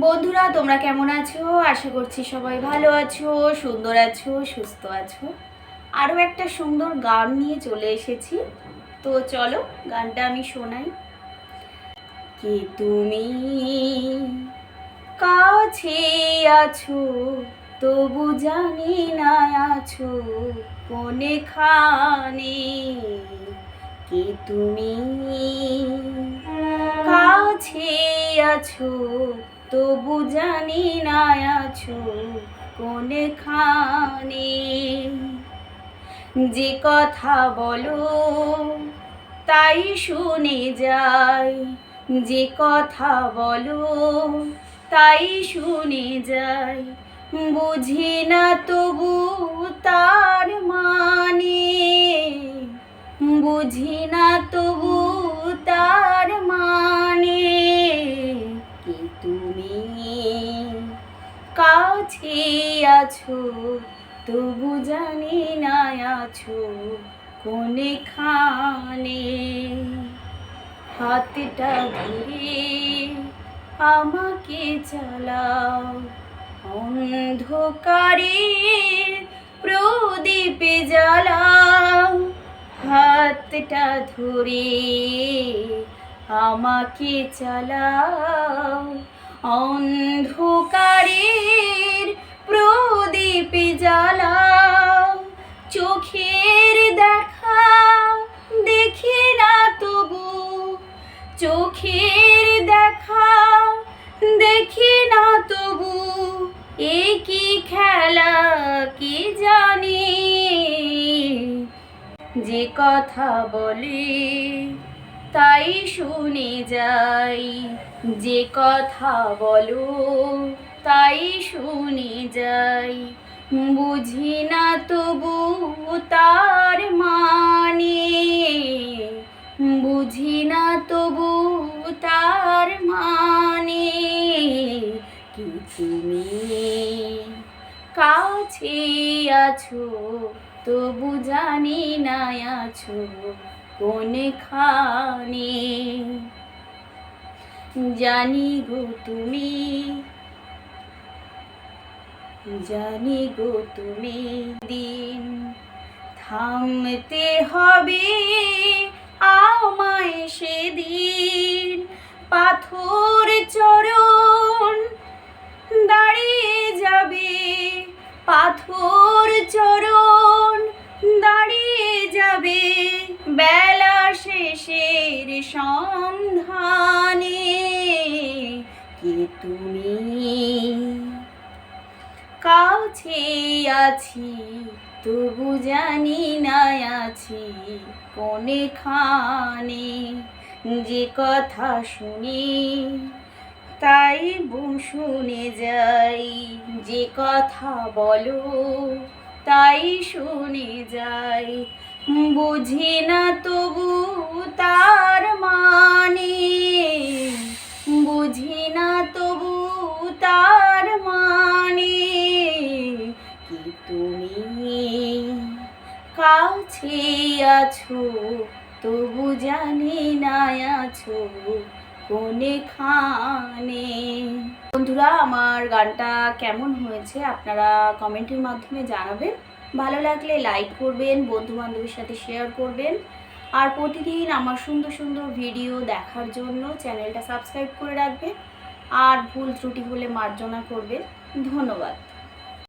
বন্ধুরা, তোমরা কেমন আছো? আশা করছি সবাই ভালো আছো, সুন্দর আছো, সুস্থ আছো। আরও একটা সুন্দর গান নিয়ে চলে এসেছি। তো চলো, গানটা আমি শোনাই। কি তুমি? কাছে আছো, তবু জানি না আছো কোনে খানে কি তুমি? কাছে আছো, তবু জানি না আছো কোনখানে। যে কথা বলো, তাই শুনে যাই। যে কথা বলো, তাই শুনে যাই। বুঝি না তবু তার মানে। বুঝি কাছে আছো? তবু জানি না আছো কোনেখানে হাতটা ধরে আমাকে চালাও। অন্ধকারে প্রদীপে জ্বালাও। হাতটা ধরে আমাকে চালাও। অন্ধকারের চোখের দেখা দেখি না তবু, এ কি খেলা কি জানি? যে কথা বলে তাই শুনে যাই, যে কথা বলো তাই শুনে যাই। বুঝি না তবু তার মানে কাছে আছো, তবু জানি না আছো, কোনখানে? জানি গো তুমি, জানি গো তুমি, দিন থামতে হবে আমায় সেদিন। পাথর চরণ সন্ধানে কে তুমি? কাছে আছি, তবু জানি না আছি কোনেখানে যে কথা শুনি, তাই শুনে যাই, যে কথা বলো। তাই শুনে যাই। বুঝি না তবু তার মানে। বুঝি না তবু তার মানে। কি তুমি কাছে আছো, তবু জানি না আছো। কোনেখানে বন্ধুরা, আমার গানটা কেমন হয়েছে আপনারা কমেন্টের মাধ্যমে জানাবেন। ভালো লাগলে লাইক করবেন বন্ধু বান্ধবের সাথে শেয়ার করবেন। আর প্রতিদিন আমার সুন্দর সুন্দর ভিডিও দেখার জন্য চ্যানেলটা সাবস্ক্রাইব করে রাখবেন। আর ভুল ত্রুটি হলে মার্জনা করবেন। ধন্যবাদ।